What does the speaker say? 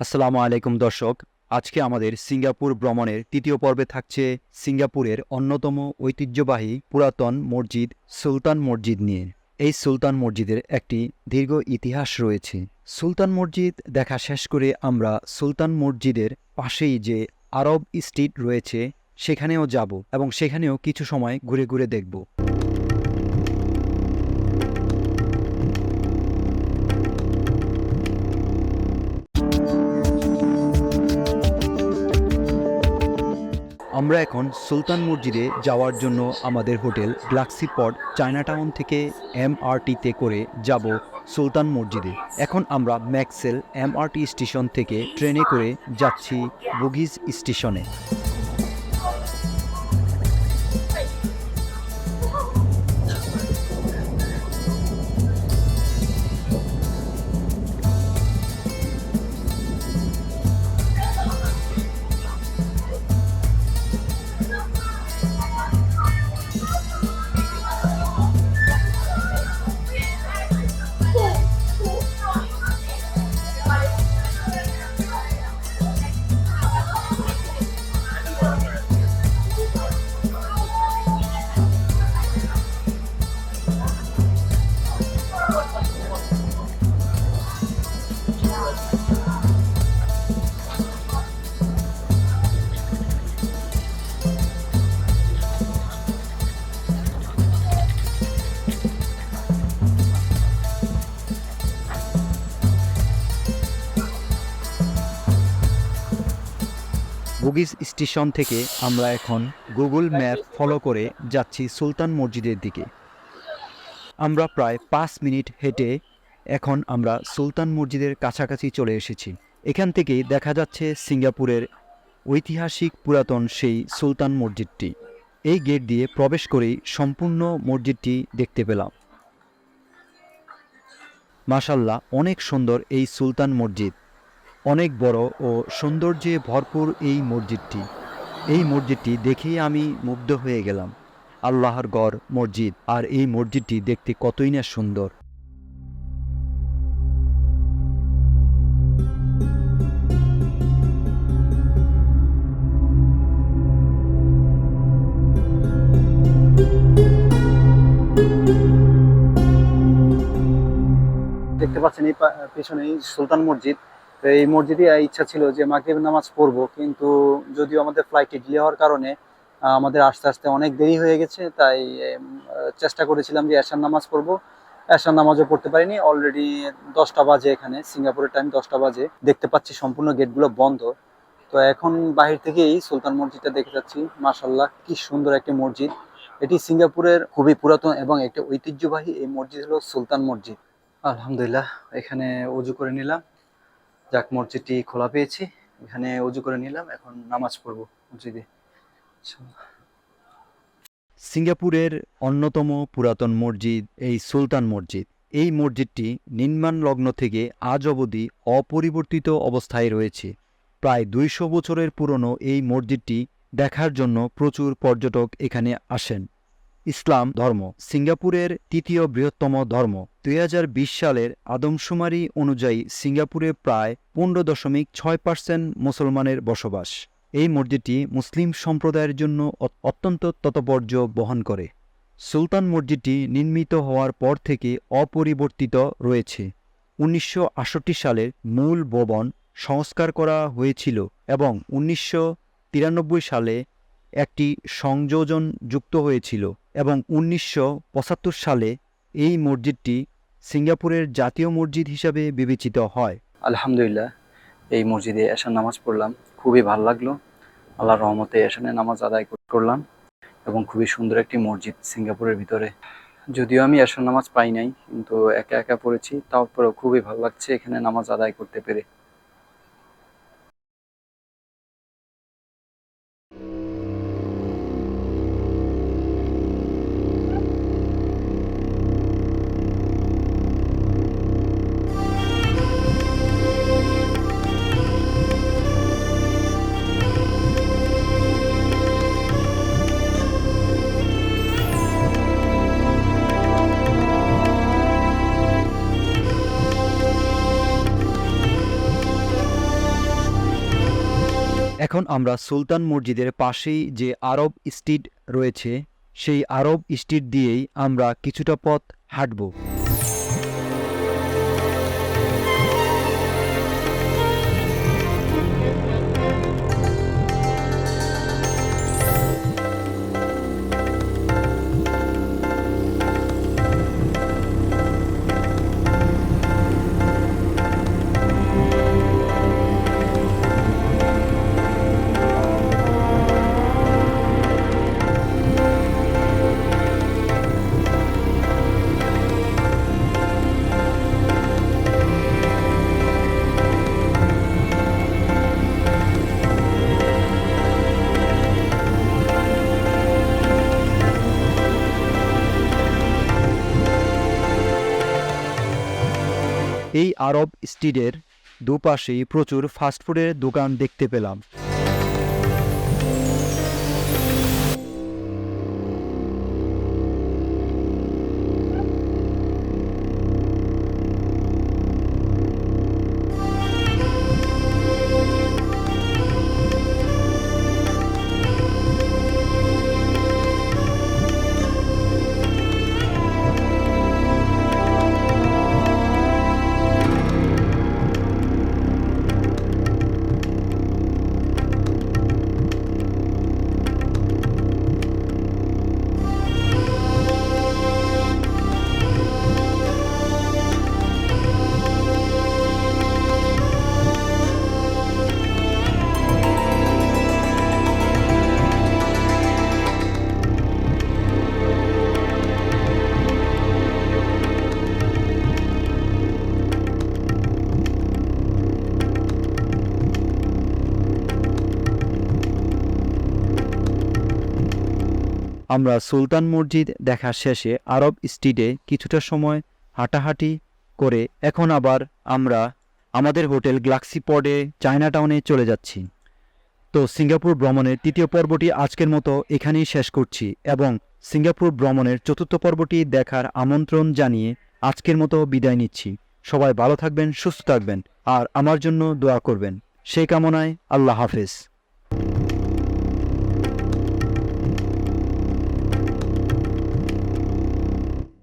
আসসালামু আলাইকুম দর্শক, আজকে আমাদের সিঙ্গাপুর ভ্রমণের তৃতীয় পর্বে থাকছে সিঙ্গাপুরের অন্যতম ঐতিহ্যবাহী পুরাতন মসজিদ সুলতান মসজিদ নিয়ে। এই সুলতান মসজিদের একটি দীর্ঘ ইতিহাস রয়েছে। সুলতান মসজিদ দেখা শেষ করে আমরা সুলতান মসজিদের পাশেই যে আরব স্ট্রিট রয়েছে, সেখানেও যাব এবং সেখানেও কিছু সময় ঘুরে ঘুরে দেখব। আমরা এখন সুলতান মসজিদে যাওয়ার জন্য আমাদের হোটেল গ্লাক্সি পট, চায়নাটাউন থেকে এমআরটিতে করে যাব সুলতান মসজিদে। এখন আমরা ম্যাক্সেল এমআরটি স্টেশন থেকে ট্রেনে করে যাচ্ছি বুগিজ স্টেশনে। বুগিজ স্টেশন থেকে আমরা এখন গুগল ম্যাপ ফলো করে যাচ্ছি সুলতান মসজিদের দিকে। আমরা প্রায় পাঁচ মিনিট হেঁটে এখন আমরা সুলতান মসজিদের কাছাকাছি চলে এসেছি। এখান থেকেই দেখা যাচ্ছে সিঙ্গাপুরের ঐতিহাসিক পুরাতন সেই সুলতান মসজিদটি। এই গেট দিয়ে প্রবেশ করেই সম্পূর্ণ মসজিদটি দেখতে পেলাম। মাশাল্লাহ, অনেক সুন্দর এই সুলতান মসজিদ। অনেক বড় ও সৌন্দর্যে ভরপুর এই মসজিদটি। এই মসজিদটি দেখেই আমি মুগ্ধ হয়ে গেলাম। আল্লাহর গড় মসজিদ, আর এই মসজিদটি দেখতে কতই না সুন্দর। দেখতে পাচ্ছেন এই পা- পেছনেই সুলতান মসজিদ। তো এই মসজিদে ইচ্ছা ছিল যে মাগরিব নামাজ পড়ব, কিন্তু যদিও আমাদের ফ্লাইটে ডিলে হওয়ার কারণে আমাদের আস্তে আস্তে অনেক দেরি হয়ে গেছে, তাই চেষ্টা করেছিলাম যে এশার নামাজ পড়ব। এশার নামাজও পড়তে পারিনি অলরেডি দশটা বাজে এখানে, সিঙ্গাপুরের টাইম দশটা বাজে, দেখতে পাচ্ছি সম্পূর্ণ গেটগুলো বন্ধ। তো এখন বাহির থেকেই সুলতান মসজিদটা দেখে যাচ্ছি মাশাল্লাহ কি সুন্দর একটি মসজিদ। এটি সিঙ্গাপুরের খুবই পুরাতন এবং একটি ঐতিহ্যবাহী এই মসজিদ হলো সুলতান মসজিদ। আলহামদুলিল্লাহ, এখানে অজু করে নিলাম। যাক, মসজিদটি খোলা পেয়েছি। এখানে অজু করে নিলাম, এখন নামাজ পড়ব মসজিদে। সিঙ্গাপুরের অন্যতম পুরাতন মসজিদ এই সুলতান মসজিদ। এই মসজিদটি নির্মাণ লগ্ন থেকে আজ অবধি অপরিবর্তিত অবস্থায় রয়েছে। প্রায় দুইশো বছরের পুরনো এই মসজিদটি দেখার জন্য প্রচুর পর্যটক এখানে আসেন। ইসলাম ধর্ম। সিঙ্গাপুরের তৃতীয় বৃহত্তম ধর্ম। দুই হাজার বিশ সালের আদমশুমারি অনুযায়ী সিঙ্গাপুরে প্রায় পনেরো দশমিক ছয় পার্সেন্ট মুসলমানের বসবাস। এই মসজিদটি মুসলিম সম্প্রদায়ের জন্য অত্যন্ত তৎপর্য বহন করে। সুলতান মসজিদটি নির্মিত হওয়ার পর থেকে অপরিবর্তিত রয়েছে। উনিশশো সালের মূল ভবন সংস্কার করা হয়েছিল এবং উনিশশো তিরানব্বই সালে একটি সংযোজন যুক্ত হয়েছিল। এবং উনিশশো পঁচাত্তর সালে এই মসজিদটি সিঙ্গাপুরের জাতীয় মসজিদ হিসাবে বিবেচিত হয়। আলহামদুলিল্লাহ, এই মসজিদে এশার নামাজ পড়লাম। খুবই ভালো লাগল। আল্লাহ রহমতে এশানের নামাজ আদায় করলাম এবং খুবই সুন্দর একটি মসজিদ সিঙ্গাপুরের ভিতরে। যদিও আমি এশার নামাজ পাই নাই, কিন্তু একা একা পড়েছি, তারপরেও খুবই ভালো লাগছে এখানে নামাজ আদায় করতে পেরে। এখন আমরা সুলতান মসজিদের পাশেই যে আরব স্ট্রিট রয়েছে, সেই আরব স্ট্রিট দিয়েই আমরা কিছুটা পথ হাঁটব। এই আরব স্ট্রিটের দুপাশেই প্রচুর ফাস্টফুডের দোকান দেখতে পেলাম। আমরা সুলতান মসজিদ দেখা শেষে আরব স্ট্রিটে কিছুটা সময় হাঁটাহাঁটি করে এখন আবার আমরা আমাদের হোটেল গ্লাক্সি পডে চায়না টাউনে চলে যাচ্ছি। তো সিঙ্গাপুর ভ্রমণের তৃতীয় পর্বটি আজকের মতো এখানেই শেষ করছি এবং সিঙ্গাপুর ভ্রমণের চতুর্থ পর্বটি দেখার আমন্ত্রণ জানিয়ে আজকের মতো বিদায় নিচ্ছি। সবাই ভালো থাকবেন, সুস্থ থাকবেন, আর আমার জন্য দোয়া করবেন। সেই কামনায় আল্লাহ হাফেজ।